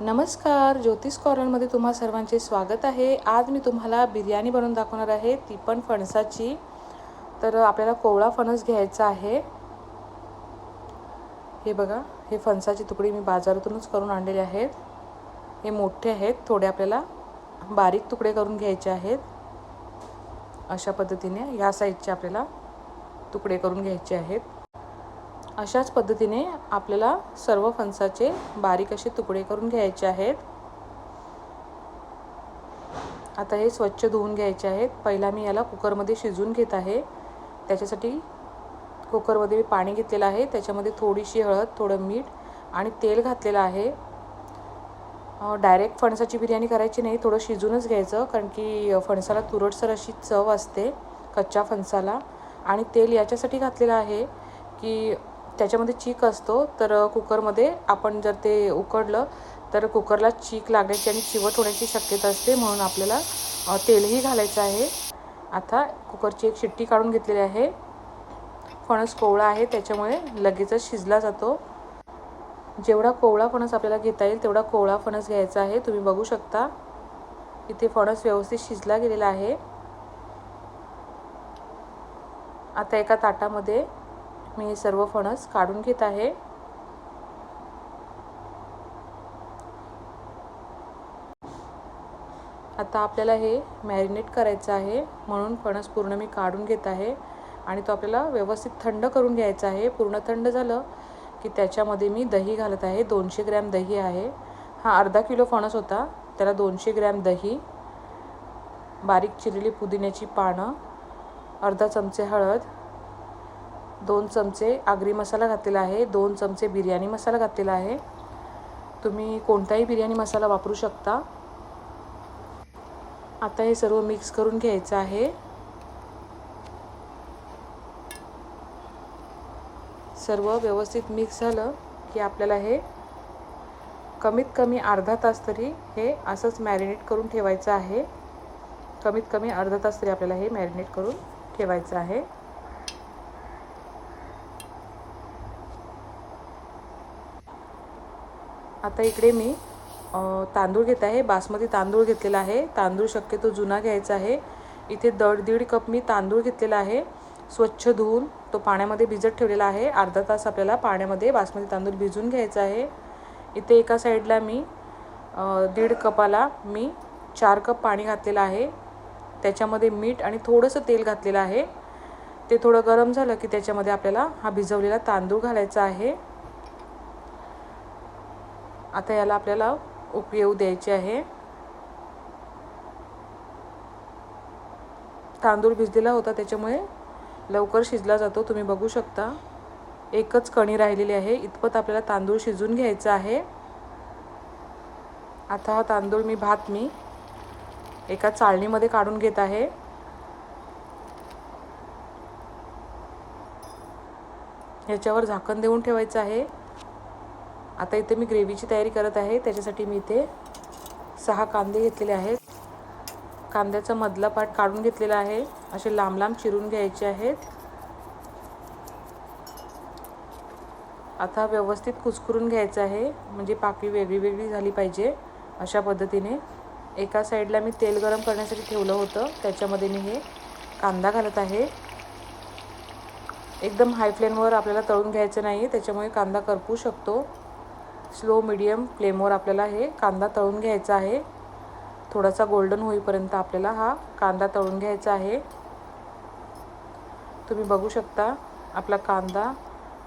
नमस्कार ज्योतिष कॉर्नरमध्ये तुम्हा सर्वांचे स्वागत आहे. आज मी तुम्हाला बिर्याणी बनवून दाखवणार आहे. ती पण फणसाची. तर आपल्याला कोवळा फणस घ्यायचा आहे. हे बघा हे फणसाचे तुकडे मी बाजारातूनच करून आणलेले आहेत. हे मोठे आहेत थोडे आपल्याला बारीक तुकडे करून घ्यायचे आहेत. अशा पद्धतीने ह्या साईजचे आपल्याला तुकडे करून घ्यायचे आहेत. अशाच पद्धतीने आपल्याला सर्व फणसाचे बारीक असे तुकडे करून घ्यायचे आहेत. आता हे स्वच्छ धुवून घ्यायचे आहेत. पहिला मी याला कुकरमध्ये शिजवून घेत आहे. त्याच्यासाठी कुकरमध्ये मी पाणी घेतलेलं आहे. त्याच्यामध्ये थोडीशी हळद थोडं मीठ आणि तेल घातलेलं आहे. डायरेक्ट फणसाची बिर्याणी करायची नाही थोडं शिजूनच घ्यायचं कारण की फणसाला तुरटसर अशी चव असते कच्च्या फणसाला. आणि तेल याच्यासाठी घातलेलं आहे की त्याच्यामध्ये चीक असतो तर कुकरमध्ये आपण जर ते उकडलं तर कुकरला चीक लागण्याची आणि चिवट होण्याची शक्यता असते म्हणून आपल्याला तेलही घालायचं आहे. आता कुकरची एक शिट्टी काढून घेतलेली आहे. फणस कोवळा आहे त्याच्यामुळे लगेचच शिजला जातो. जेवढा कोवळा फणस आपल्याला घेता येईल तेवढा कोवळा फणस घ्यायचा आहे. तुम्ही बघू शकता इथे फणस व्यवस्थित शिजला गेलेला आहे. आता एका ताटामध्ये मी सर्व फणस काढून घेत आहे. आता आपल्याला हे मॅरिनेट करायचं आहे. म्हणून फणस पूर्ण मी काढून घेत आहे. आणि तो आपल्याला व्यवस्थित थंड करून घ्यायचा आहे. पूर्ण थंड झालं की त्याच्यामध्ये मी दही घालत आहे. दोनशे ग्रॅम दही आहे. हा अर्धा किलो फणस होता. त्याला दोनशे ग्रॅम दही बारीक चिरलेली पुदिन्याची पानं अर्धा चमचे हळद दोन चमचे आगरी मसाला घातलेला आहे दोन चमचे बिर्याणी मसाला घातलेला आहे. तुम्ही कोणताही बिर्याणी मसाला वापरू शकता. आता हे सर्व मिक्स करून घ्यायचं आहे. सर्व व्यवस्थित मिक्स झालं की आपल्याला हे कमीत कमी अर्धा तास तरी हे असंच मॅरिनेट करून ठेवायचं आहे. कमीत कमी अर्धा तास तरी आपल्याला हे मॅरिनेट करून ठेवायचं आहे. आता इकडे मी तांदूळ घेत आहे. बासमती तांदूळ घेतलेला आहे. तांदूळ शक्यतो जुना घ्यायचा आहे. इथे दड दीड कप मी तांदूळ घेतलेला आहे. स्वच्छ धुवून तो पाण्यामध्ये भिजत ठेवलेला आहे. अर्धा तास आपल्याला पाण्यामध्ये बासमती तांदूळ भिजून घ्यायचा आहे. इथे एका साईडला मी दीड कपाला मी चार कप पाणी घातलेलं आहे. त्याच्यामध्ये मीठ आणि थोडंसं तेल घातलेलं आहे. ते थोडं गरम झालं की त्याच्यामध्ये आपल्याला हा भिजवलेला तांदूळ घालायचा आहे. आता याला आपल्याला उप येऊ द्यायचे आहे. तांदूळ भिजलेला होता त्याच्यामुळे लवकर शिजला जातो. तुम्ही बघू शकता. एकच कणी राहिलेली आहे. इतपत आपल्याला तांदूळ शिजून घ्यायचा आहे. आता हा तांदूळ मी भात मी एका चाळणीमध्ये काढून घेत आहे. याच्यावर झाकण देऊन ठेवायचं आहे. आता इथे मी ग्रेव्हीची तयारी करत आहे. त्याच्यासाठी मी इथे सहा कांदे घेतलेले आहेत. कांद्याचा मधला पाट काढून घेतलेला आहे. असे लांब लांब चिरून घ्यायचे आहेत. आता व्यवस्थित कुसकुरून घ्यायचं आहे. म्हणजे पाकळी वेगळी वेगळी झाली पाहिजे. अशा पद्धतीने एका साईडला मी तेल गरम करण्यासाठी ठेवलं होतं. त्याच्यामध्ये मी हे कांदा घालत आहे. एकदम हाय फ्लेमवर आपल्याला तळून घ्यायचं नाही. त्याच्यामुळे कांदा करपू शकतो. स्लो मिडियम फ्लेमवर आपल्याला हे कांदा तळून घ्यायचा आहे. थोडासा गोल्डन होईपर्यंत आपल्याला हा कांदा तळून घ्यायचा आहे. तुम्ही बघू शकता आपला कांदा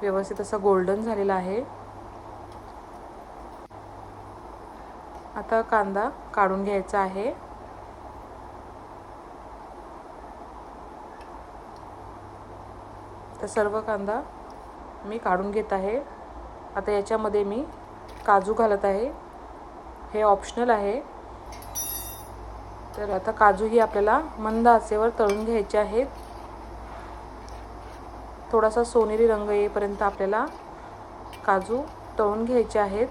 व्यवस्थित असा गोल्डन झालेला आहे. आता कांदा काढून घ्यायचा आहे. तर सर्व कांदा मी काढून घेत आहे. आता याच्यामध्ये मी काजू घालत आहे. हे ऑप्शनल आहे. तर आता काजू ही आपल्याला मंद आचेवर तळून घ्यायचे आहेत. थोडासा सोनेरी रंग येईपर्यंत आपल्याला काजू तळून घ्यायचे आहेत.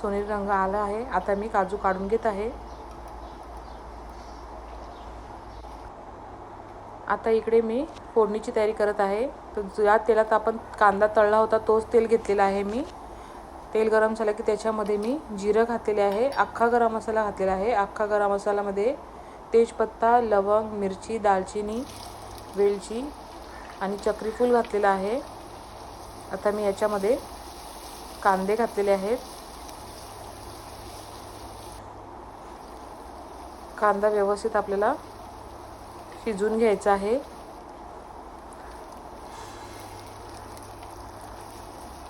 सोनेरी रंग आला आहे. आता मी काजू काढून घेत आहे. आता इकडे मी फोडणीची तयारी करत आहे. तर ज्या तेलात आपण कांदा तळला होता तोच तेल घेतलेला आहे मी. तेल गरम झालं की त्याच्यामध्ये मी जिरं घातलेले आहे अख्खा गरम मसाला घातलेला आहे. अख्खा गरम मसाल्यामध्ये तेजपत्ता लवंग मिरची दालचिनी वेलची आणि चक्रीफूल घातलेलं आहे. आता मी याच्यामध्ये कांदे घातलेले आहेत. कांदा व्यवस्थित आपल्याला शिजून घ्यायचं आहे.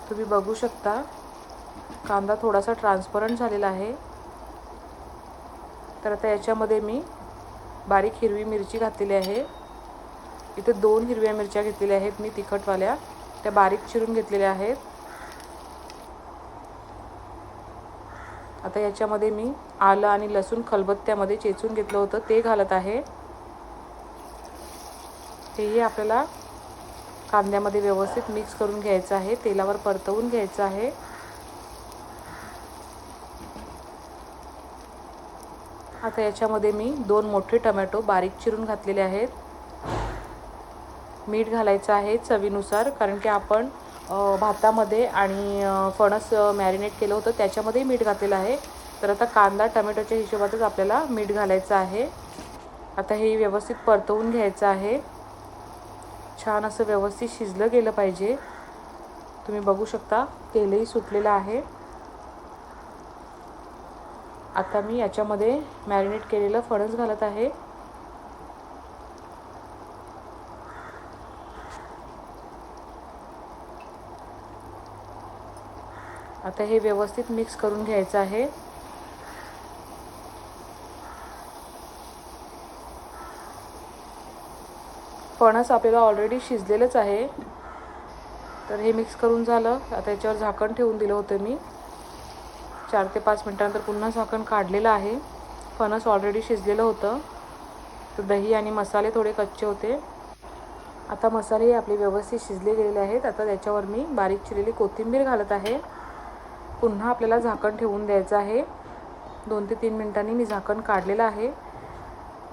तुम्ही बघू शकता कांदा थोडासा ट्रान्सपरंट झालेला आहे. तर आता याच्यामध्ये मी बारीक हिरवी मिरची घातलेली आहे. इथे दोन हिरव्या मिरच्या घेतलेल्या आहेत मी तिखटवाल्या. त्या बारीक चिरून घेतलेल्या आहेत. आता याच्यामध्ये मी आलं आणि लसूण खलबत्त्यामध्ये चेचून घेतलं होतं ते घालत आहे. तेही आपल्याला कांद्यामध्ये व्यवस्थित मिक्स करून घ्यायचं आहे. तेलावर परतवून घ्यायचं आहे. आता याच्यामध्ये मी दोन मोठे टमॅटो बारीक चिरून घातलेले आहेत. मीठ घालायचं आहे चवीनुसार कारण की आपण भातामध्ये आणि फणस मॅरिनेट केलं होतं त्याच्यामध्ये मीठ घातलेलं आहे. तर आता कांदा टमॅटोच्या हिशोबातच आपल्याला मीठ घालायचं आहे. आता हे व्यवस्थित परतवून घ्यायचं आहे. छान असं व्यवस्थित शिजलं गेलं पाहिजे. तुम्ही बघू शकता तेलही सुटलेलं आहे. आता मी याच्यामध्ये मॅरिनेट केलेलं फणस घालत आहे. आता हे व्यवस्थित मिक्स करून घ्यायचं आहे. फणस आपल्याला ऑलरेडी शिजलेलंच आहे. तर हे मिक्स करून झालं. आता याच्यावर झाकण ठेवून दिलं होतं मी. चार ते पाच मिनटानंतर पुन्हा झाकण काढलेलं आहे. फणस ऑलरेडी शिजलेलं होतं. तर दही आणि मसाले थोडे कच्चे होते. आता मसाले आपले व्यवस्थित शिजले गेलेले आहेत. आता त्याच्यावर मी बारीक चिरलेली कोथिंबीर घालत आहे. पुन्हा आपल्याला झाकण ठेवून द्यायचं आहे. दोन ते तीन मिनटांनी मी झाकण काढलेलं आहे.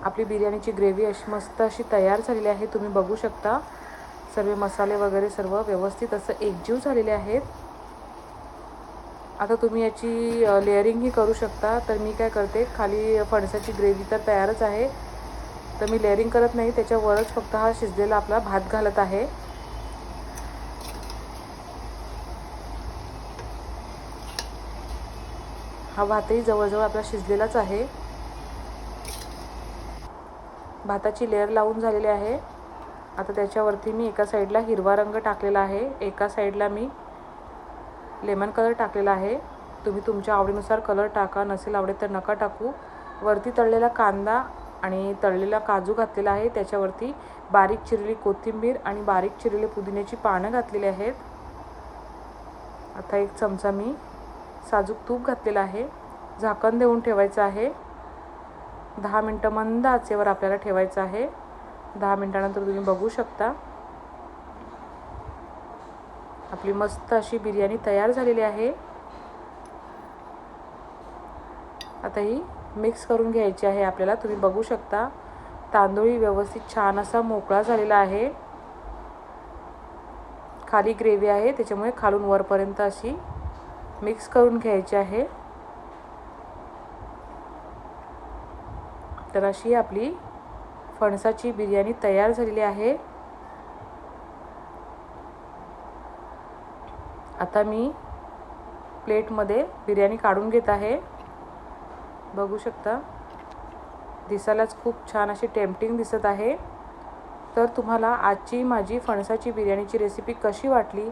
आपली बिर्याणीची ग्रेव्ही अशी मस्त अशी तयार झालेली आहे. तुम्ही बघू शकता. सर्व मसाले वगैरे सर्व व्यवस्थित असं एकजीव झालेले आहेत. आता तुम्ही याची लेअरिंगही करू शकता. तर मी काय करते खाली फणसाची ग्रेव्ही तर तयारच आहे. तर मी लेअरिंग करत नाही त्याच्यावरच फक्त हा शिजलेला आपला भात घालत आहे. हा भातही जवळजवळ आपला शिजलेलाच आहे. भाताची लेअर लावून झालेली आहे. आता त्याच्यावरती मी एका साईडला हिरवा रंग टाकलेला आहे. एका साईडला मी लेमन कलर टाकलेला आहे. तुम्ही तुमच्या आवडीनुसार कलर टाका नसेल आवडेल तर नका टाकू. वरती तळलेला कांदा आणि तळलेला काजू घातलेला आहे. त्याच्यावरती बारीक चिरलेली कोथिंबीर आणि बारीक चिरलेले पुदिन्याची पानं घातलेली आहेत. आता एक चमचा मी साजूक तूप घातलेला आहे. झाकण देऊन ठेवायचं आहे. दहा मिनटं मंद आचेवर आपल्याला ठेवायचं आहे. दहा मिनटानंतर तुम्ही बघू शकता. आपली मस्त अशी बिर्याणी तयार झालेली आहे. आता ही मिक्स करून घ्यायची आहे आपल्याला. तुम्ही बघू शकता. तांदूळी व्यवस्थित छान असा मोकळा झालेला आहे. खाली ग्रेव्ही आहे त्याच्यामुळे खालून वरपर्यंत अशी मिक्स करून घ्यायची आहे. तर अशी आपली फणसाची बिर्याणी तयार झालेली आहे. आता मी प्लेटमध्ये बिर्याणी काढून घेत आहे. बघू शकता दिसायलाच खूप छान अशी टेम्पटिंग दिसत आहे. तर तुम्हाला आजची माझी फणसाची बिर्याणीची रेसिपी कशी वाटली?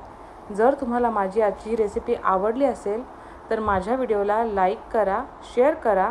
जर तुम्हाला माझी आजची रेसिपी आवडली असेल तर माझ्या व्हिडिओला लाईक करा शेअर करा